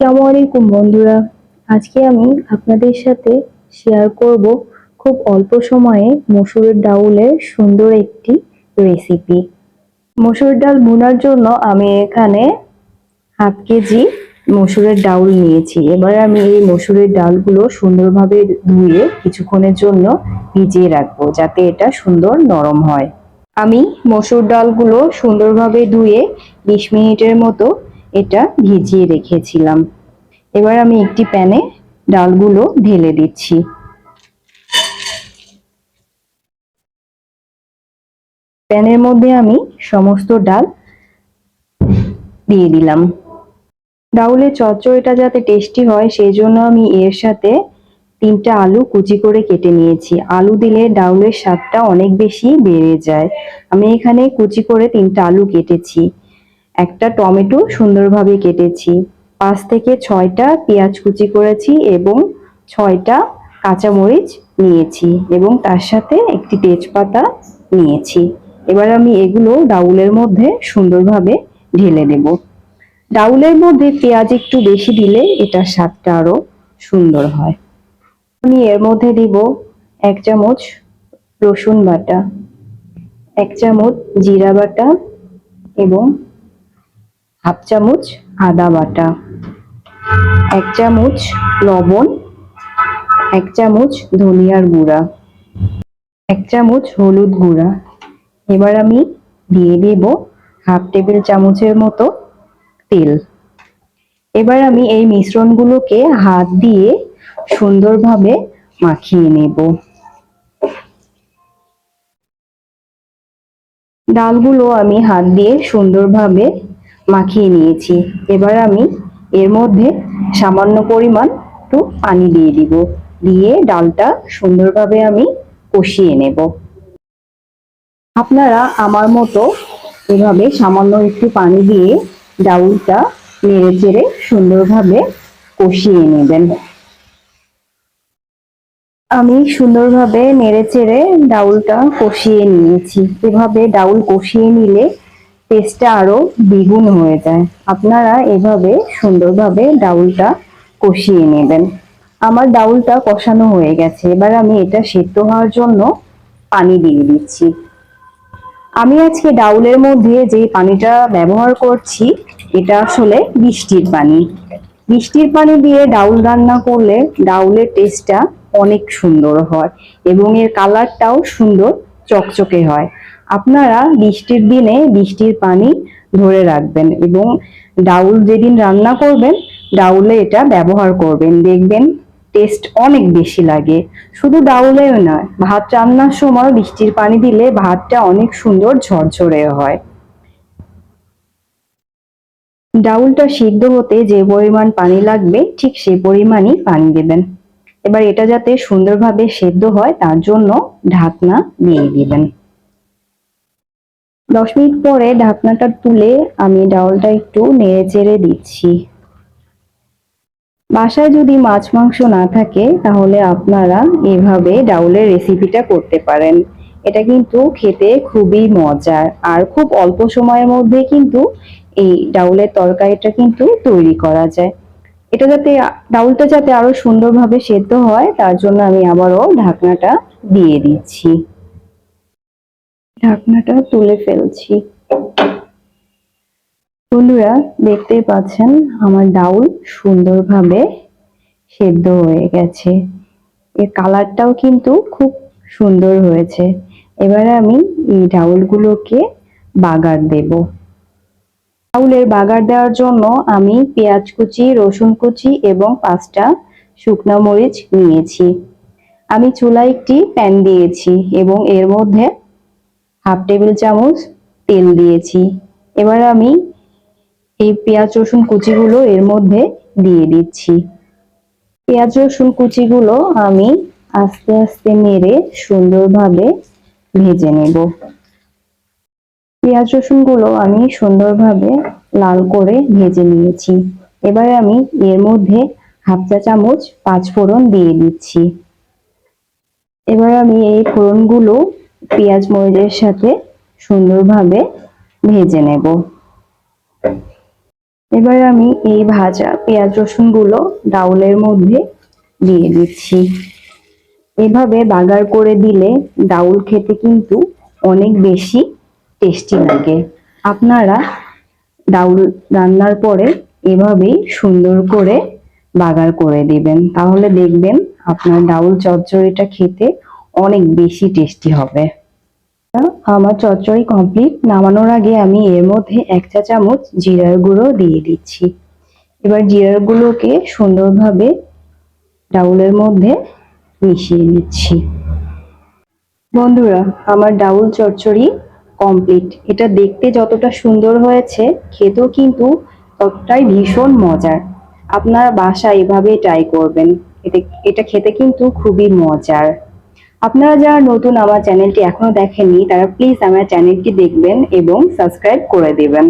আসসালামু আলাইকুম বন্ধুরা। আজকে আমি আপনাদের সাথে শেয়ার করব খুব অল্প সময়ে মসুরের ডাউলের সুন্দর একটি রেসিপি মসুর ডাল ভুনার জন্য আমি এখানে হাফ কেজি মসুরের ডাউল নিয়েছি। এবার আমি এই মসুরের ডালগুলো সুন্দরভাবে ধুয়ে কিছুক্ষণের জন্য ভিজিয়ে রাখব যাতে এটা সুন্দর নরম হয়। আমি মসুর ডালগুলো সুন্দরভাবে ধুয়ে বিশ মিনিটের মতো এটা ভিজিয়ে রেখেছিলাম। এবার আমি একটি প্যানে ডালগুলো ঢেলে দিচ্ছি। প্যানের মধ্যে আমি সমস্ত ডাল দিয়ে দিলাম। ডাউলের চচ্চড়িটা যাতে টেস্টি হয় সেই জন্য আমি এর সাথে তিনটা আলু কুচি করে কেটে নিয়েছি। আলু দিলে ডাউলের স্বাদটা অনেক বেশি বেড়ে যায়। আমি এখানে কুচি করে তিনটা আলু কেটেছি। একটা টমেটো সুন্দরভাবে কেটেছি। পাঁচ থেকে ছয়টা পেঁয়াজ কুচি করেছি এবং ছয়টা কাঁচামরিচ নিয়েছি এবং তার সাথে একটি তেজপাতা নিয়েছি। এবার আমি এগুলো ডাউলের মধ্যে সুন্দরভাবে ঢেলে দেব। ডাউলের মধ্যে পেঁয়াজ একটু বেশি দিলে এটা স্বাদটা আরও সুন্দর হয়। আমি এর মধ্যে দিব এক চামচ রসুন বাটা, এক চামচ জিরা বাটা এবং হাফ চামচ আদা বাটা, এক চামচ লবণ, এক চামচ ধনিয়ার গুঁড়া, এক চামচ হলুদ গুঁড়া। এবার আমি দিয়ে দেব হাফ টেবিল চামচের মতো তেল। এবার আমি এই মিশ্রণগুলোকে হাত দিয়ে সুন্দরভাবে মাখিয়ে নেব। ডালগুলো আমি হাত দিয়ে সুন্দরভাবে মাখিয়ে নিয়েছি। এবার আমি এর মধ্যে সামান্য পরিমাণ একটু পানি দিয়ে দিব। দিয়ে ডালটা সুন্দরভাবে আমি কষিয়ে নেব। আপনারা আমার মতো এভাবে সামান্য একটু পানি দিয়ে ডাউলটা নেড়ে চেড়ে সুন্দরভাবে কষিয়ে নেবেন। আমি সুন্দরভাবে নেড়ে চেড়ে ডাউলটা কষিয়ে নিয়েছি। এভাবে ডাউল কষিয়ে নিলে টেস্টটা আরও দ্বিগুণ হয়ে যায়। আপনারা এভাবে সুন্দরভাবে ডাউলটা কষিয়ে নেবেন। আমার ডাউলটা কষানো হয়ে গেছে। এবার আমি এটা সেদ্ধ হওয়ার জন্য পানি দিয়ে দিচ্ছি। আমি আজকে ডাউলের মধ্যে যে পানিটা ব্যবহার করছি, এটা আসলে বৃষ্টির পানি। বৃষ্টির পানি দিয়ে ডাউল রান্না করলে ডাউলের টেস্টটা অনেক সুন্দর হয় এবং এর কালারটাও সুন্দর চকচকে হয়। আপনারা বৃষ্টির দিনে বৃষ্টির পানি ধরে রাখবেন এবং ডাউল যেদিন রান্না করবেন, ডাউলে এটা ব্যবহার করবেন। দেখবেন টেস্ট অনেক বেশি লাগে। শুধু ডাউলেও নয়, ভাত রান্নার সময় বৃষ্টির পানি দিলে ভাতটা অনেক সুন্দর ঝরঝরে হয়। ডাউলটা সিদ্ধ হতে যে পরিমাণ পানি লাগবে, ঠিক সেই পরিমাণই পানি দেবেন। এবার এটা যাতে সুন্দরভাবে সেদ্ধ হয়, তার জন্য ঢাকনা দিয়ে দিবেন। দশ মিনিট পরে ঢাকনাটা তুলে আমি ডাউলটা একটু নেড়ে চেড়ে দিচ্ছি। বাসায় যদি মাছ মাংস না থাকে, তাহলে আপনারা এভাবে ডাউলের রেসিপিটা করতে পারেন। এটা কিন্তু খেতে খুবই মজার। আর খুব অল্প সময়ের মধ্যে কিন্তু এই ডাউলের তরকারিটা কিন্তু তৈরি করা যায়। এটা যাতে, ডাউলটা যাতে আরও সুন্দরভাবে সেদ্ধ হয়, তার জন্য আমি আবারও ঢাকনাটা দিয়ে দিচ্ছি। ঢাকনাটা তুলে ফেলছি। বন্ধুরা, দেখতেই পাচ্ছেন, আমার ডাউল সুন্দরভাবে সেদ্ধ হয়ে গেছে। এর কালারটাও কিন্তু খুব সুন্দর হয়েছে। এবারে আমি এই ডাউলগুলোকে বাগার দেব। ডাউলের বাগার দেওয়ার জন্য আমি পেঁয়াজ কুচি, রসুন কুচি এবং পাঁচটা শুকনো মরিচ নিয়েছি। আমি চুলায় একটি প্যান দিয়েছি এবং এর মধ্যে হাফ টেবিল চামচ তেল দিয়েছি। এবার আমি এই পেঁয়াজ, রসুন কুচিগুলো এর মধ্যে দিয়ে দিচ্ছি। পেঁয়াজ, রসুন কুচিগুলো আমি আস্তে আস্তে নেড়ে সুন্দরভাবে ভেজে নেব। পেঁয়াজ রসুনগুলো আমি সুন্দরভাবে লাল করে ভেজে নিয়েছি। এবার আমি এর মধ্যে হাফ চা চামচ পাঁচ ফোড়ন দিয়ে দিচ্ছি। এবার আমি এই ফোড়নগুলো পেঁয়াজ মরিচের সাথে সুন্দরভাবে ভেজে নেব। এবার আমি এই ভাজা পেঁয়াজ রসুনগুলো ডাউলের মধ্যে দিয়ে দিচ্ছি। এভাবে বাগার করে দিলে ডাউল খেতে কিন্তু অনেক বেশি টেস্টি লাগে। আপনারা ডাউল রান্নার পরে এভাবেই সুন্দর করে বাগার করে দিবেন। তাহলে দেখবেন আপনার ডাউল চচ্চড়িটা খেতে অনেক বেশি টেস্টি হবে। আমার চচ্চড়ি কমপ্লিট নামানোর আগে আমি এর মধ্যে এক চা চামচ জিরার গুঁড়ো দিয়ে দিচ্ছি। এবার জিরার গুঁড়োকে সুন্দরভাবে ডাউলের মধ্যে মিশিয়ে নিচ্ছি। বন্ধুরা, আমার ডাউল চচ্চড়ি কমপ্লিট এটা দেখতে যতটা সুন্দর হয়েছে, খেতেও কিন্তু ততটাই ভীষণ মজার। আপনারা বাসায় এভাবে ট্রাই করবেন। এটা এটা খেতে কিন্তু খুবই মজার। আপনারা যারা নতুন আমার চ্যানেলটি এখনও দেখেননি, তারা প্লিজ আমার চ্যানেলটি দেখবেন এবং সাবস্ক্রাইব করে দেবেন।